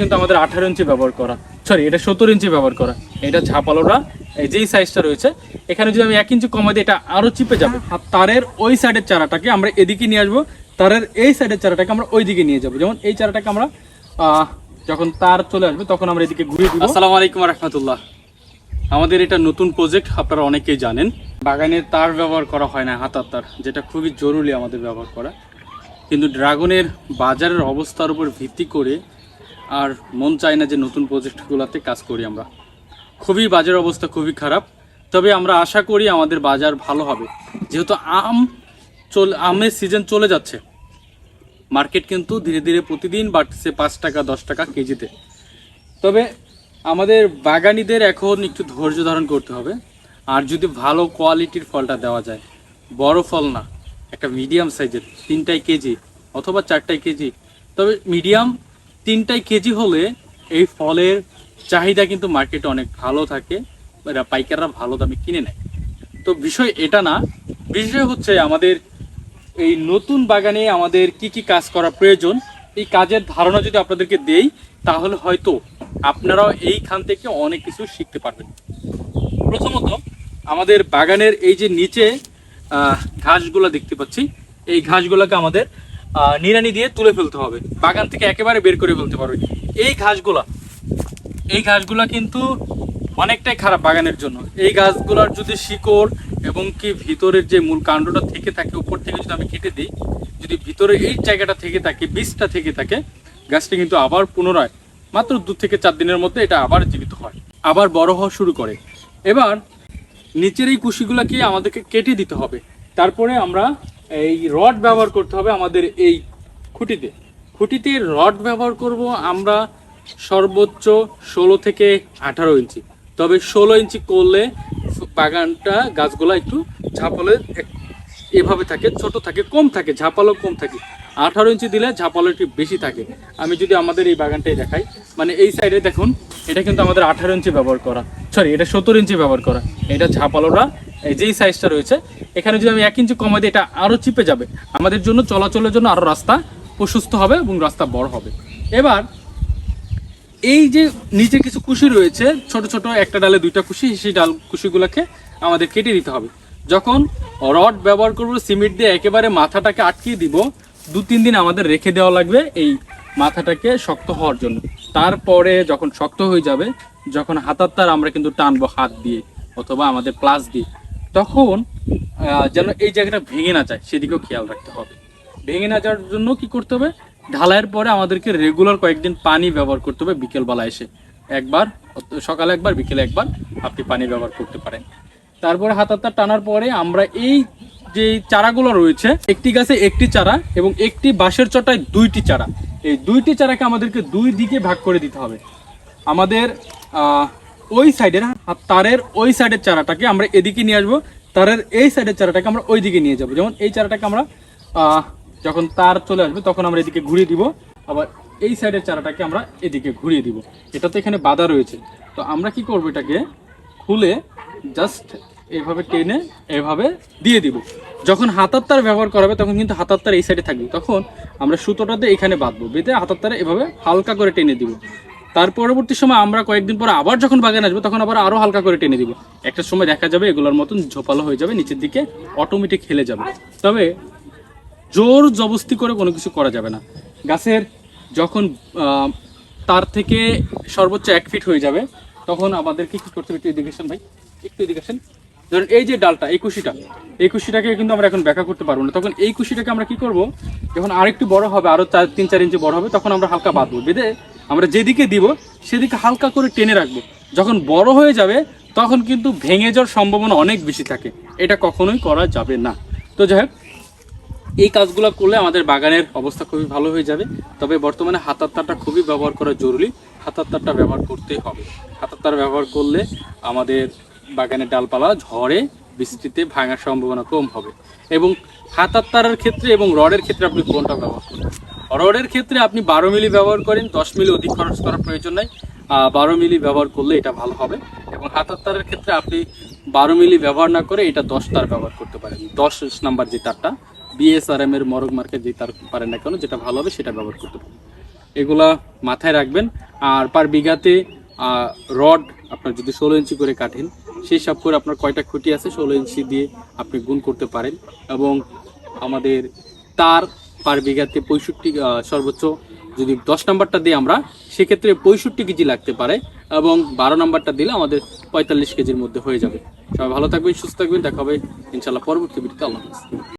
কিন্তু আমাদের আঠারো ইঞ্চি ব্যবহার করা। সরি এটা সত্তর ইঞ্চি ব্যবহার করা। এটা ঝাপালোটা, এই যেই সাইজটা রয়েছে, এখানে যদি আমি এক ইঞ্চি কমাই দিই, এটা আরও চিপে যাবে। আর তারের ওই সাইডের চারাটাকে আমরা এদিকে নিয়ে আসব, তারের এই সাইডের চারাটাকে আমরা ওই দিকে নিয়ে যাব। যেমন এই চারাটাকে আমরা যখন তার চলে আসবে, তখন আমরা এদিকে ঘুরিয়ে দিব। আসসালামু আলাইকুম রহমতুল্লাহ। আমাদের এটা নতুন প্রজেক্ট আপনারা অনেকেই জানেন। বাগানে তার ব্যবহার করা হয় না, হাতার তার, যেটা খুবই জরুরি আমাদের ব্যবহার করা। কিন্তু ড্রাগনের বাজারের অবস্থার উপর ভিত্তি করে আর মন চায় না যে নতুন প্রজেক্টগুলোতে কাজ করি আমরা। খুবই বাজার অবস্থা খুবই খারাপ, তবে আমরা আশা করি আমাদের বাজার ভালো হবে। যেহেতু আম চল, আমের সিজন চলে যাচ্ছে মার্কেট কিন্তু ধীরে ধীরে প্রতিদিন বাড়তেছে পাঁচ টাকা, দশ টাকা কেজিতে। তবে আমাদের বাগানিদের এখন একটু ধৈর্য ধারণ করতে হবে। আর যদি ভালো কোয়ালিটির ফলটা দেওয়া যায়, বড় ফল না, একটা মিডিয়াম সাইজের তিনটাই কেজি অথবা চারটাই কেজি, তবে মিডিয়াম তিনটাই কেজি হলে এই ফলের চাহিদা কিন্তু মার্কেটে অনেক ভালো থাকে, এরা পাইকাররা ভালো দামে কিনে নেয়। তো বিষয় এটা না, বিষয় হচ্ছে আমাদের এই নতুন বাগানে আমাদের কি কি কাজ করা প্রয়োজন, এই কাজের ধারণা যদি আপনাদেরকে দেই, তাহলে হয়তো আপনারাও এইখান থেকে অনেক কিছু শিখতে পারবেন। প্রথমত, আমাদের বাগানের এই যে নিচে ঘাসগুলো দেখতে পাচ্ছি, এই ঘাসগুলোকে আমাদের নিড়ানি দিয়ে তুলে ফেলতে হবে। বাগান থেকে একেবারে বের করে ফেলতে পারবে। এই ঘাসগুলা এই ঘাসগুলা কিন্তু অনেকটাই খারাপ বাগানের জন্য। এই গাছগুলোর যদি শিকড় এবং কি ভিতরের যে মূল কাণ্ডটা থেকে থাকে, উপর থেকে যদি আমি কেটে দিই, যদি ভিতরে এই জায়গাটা থেকে থাকে, বীজটা থেকে থাকে, গাছটা কিন্তু আবার পুনরায় মাত্র দু থেকে চার দিনের মধ্যে এটা আবার জীবিত হয়, আবার বড় হওয়া শুরু করে। এবার নিচের এই কুশিগুলাকে আমাদেরকে কেটে দিতে হবে। তারপরে আমরা এই রড ব্যবহার করতে হবে আমাদের এই খুঁটিতে। খুঁটিতে রড ব্যবহার করব আমরা সর্বোচ্চ ষোলো থেকে আঠারো ইঞ্চি। তবে ষোলো ইঞ্চি করলে বাগানটা গাছগুলো একটু ঝাপালে এভাবে থাকে, ছোট থাকে, কম থাকে ঝাপালো কম থাকে। আঠারো ইঞ্চি দিলে ঝাপালো একটু বেশি থাকে। আমি যদি আমাদের এই বাগানটাই দেখাই মানে এই সাইডে দেখুন, এটা কিন্তু আমাদের আঠারো ইঞ্চি ব্যবহার করা। সরি এটা সত্তর ইঞ্চি ব্যবহার করা। এটা ঝাপালোটা যেই সাইজটা রয়েছে, এখানে যদি আমি এক ইঞ্চি কমাই দিই, এটা আরও চিপে যাবে। আমাদের জন্য চলাচলের জন্য আরও রাস্তা প্রশস্ত হবে এবং রাস্তা বড় হবে। এবার, এই যে নিচে কিছু কুশি রয়েছে, ছোট ছোট একটা ডালে দুইটা কুশি, সেই ডাল কুশিগুলোকে আমাদের কেটে দিতে হবে। যখন রড ব্যবহার করব, সিমেন্ট দিয়ে একেবারে মাথাটাকে আটকিয়ে দিব, দু তিন দিন আমাদের রেখে দেওয়া লাগবে এই মাথাটাকে শক্ত হওয়ার জন্য। তারপরে যখন শক্ত হয়ে যাবে, যখন হাতার তার আমরা কিন্তু টানবো হাত দিয়ে অথবা আমাদের প্লাস দিয়ে। তখন যেন এই জায়গাটা ভেঙে না যায়, সেদিকেও খেয়াল রাখতে হবে। ভেঙে না যাওয়ার জন্য কি করতে হবে? ঢালাইয়ের পরে আমাদেরকে রেগুলার কয়েকদিন পানি ব্যবহার করতে হবে বিকেলবেলা এসে। একবার সকালে একবার, বিকেলে একবার আপনি পানি ব্যবহার করতে পারেন। তারপরে হাতাতা টানার পরে আমরা এই যে চারাগুলো রয়েছে, একটি গাছে একটি চারা এবং একটি বাঁশের চটায় দুইটি চারা। এই দুইটি চারাকে আমাদেরকে দুই দিকে ভাগ করে দিতে হবে। আমাদের ওই সাইডের আর তারের ওই সাইডের চারাটাকে আমরা এদিকে নিয়ে আসব, তারের এই সাইডের চারাটাকে আমরা ওই দিকে নিয়ে যাব। যেমন এই চারাটাকে আমরা যখন তার চলে আসবে তখন আমরা এদিকে ঘুরিয়ে দিব, আবার এই সাইডের চারাটাকে আমরা এদিকে ঘুরিয়ে দিব। এটা তো এখানে বাধা রয়েছে। তো আমরা কি করব এটাকে খুলে জাস্ট এইভাবে টেনে এভাবে দিয়ে দিব। যখন হাতার তার ব্যবহার করাবে তখন কিন্তু হাতার তার এই সাইডে থাকবে। তখন আমরা সুতোটাতে এখানে বাঁধবো, বেঁধে হাতার তারে এভাবে হালকা করে টেনে দিব। তার পরবর্তী সময় আমরা কয়েকদিন পরে আবার যখন বাগান আসব, তখন আবার আরও হালকা করে টেনে দিব। একটা সময় দেখা যাবে এগুলোর মতন ঝোপালো হয়ে যাবে, নিচের দিকে অটোমেটিক খেলে যাবে। তবে জোর জবস্তি করে কোনো কিছু করা যাবে না। গাছের যখন তার থেকে সর্বোচ্চ এক ফিট হয়ে যাবে, তখন আমাদেরকে কি করতে হবে একটু এদিকে আসেন ভাই, একটু এদিকে আসেন। ধরুন এই যে ডালটা, এই কুশিটা, এই কুশিটাকে কিন্তু আমরা এখন ব্যাখ্যা করতে পারব না। তখন এই কুশিটাকে আমরা কি করব, যখন আরেকটু বড় হবে, আরও চার, তিন, চার ইঞ্চি বড় হবে, তখন আমরা হালকা বাঁধবো। বেঁধে আমরা যেদিকে দিব, সেদিকে হালকা করে টেনে রাখব। যখন বড় হয়ে যাবে, তখন কিন্তু ভেঙে যাওয়ার সম্ভাবনা অনেক বেশি থাকে। এটা কখনোই করা যাবে না। তো যাই হোক, এই কাজগুলো করলে আমাদের বাগানের অবস্থা খুবই ভালো হয়ে যাবে। তবে বর্তমানে হাতার তারটা খুবই ব্যবহার করা জরুরি। হাতার তারটা ব্যবহার করতেই হবে। হাতার তার ব্যবহার করলে আমাদের বাগানের ডালপালা ঝড়ে, বৃষ্টিতে ভাঙার সম্ভাবনা কম হবে। এবং হাতার তারের ক্ষেত্রে এবং রডের ক্ষেত্রে আপনি কোনটা ব্যবহার করবেন? রডের ক্ষেত্রে আপনি বারো মিলি ব্যবহার করেন, দশ মিলি অধিক খরচ করার প্রয়োজন নাই। বারো মিলি ব্যবহার করলে এটা ভালো হবে। এবং হাতার তারের ক্ষেত্রে আপনি বারো মিলি ব্যবহার না করে এটা দশ তার ব্যবহার করতে পারেন। দশ নাম্বার যে তারটা বিএসআরএম এর মরগ মার্কেট যে তার পারেন না কেন, যেটা ভালো হবে সেটা ব্যবহার করতে পারেন। এগুলা মাথায় রাখবেন। আর পার বিঘাতে রড আপনার যদি ষোলো ইঞ্চি করে কাটেন, সেই সব করে আপনার কয়টা খুঁটি আছে, ষোলো ইঞ্চি দিয়ে আপনি গুণ করতে পারেন। এবং আমাদের তার পার বিঘাতে পঁয়ষট্টি সর্বোচ্চ যদি দশ নাম্বারটা দিই আমরা, সেক্ষেত্রে পঁয়ষট্টি কেজি লাগতে পারে এবং বারো নাম্বারটা দিলে আমাদের পঁয়তাল্লিশ কেজির মধ্যে হয়ে যাবে। সবাই ভালো থাকবেন, সুস্থ থাকবেন, দেখা হবে ইনশাল্লাহ পরবর্তী ভিডিওতে। আল্লাহ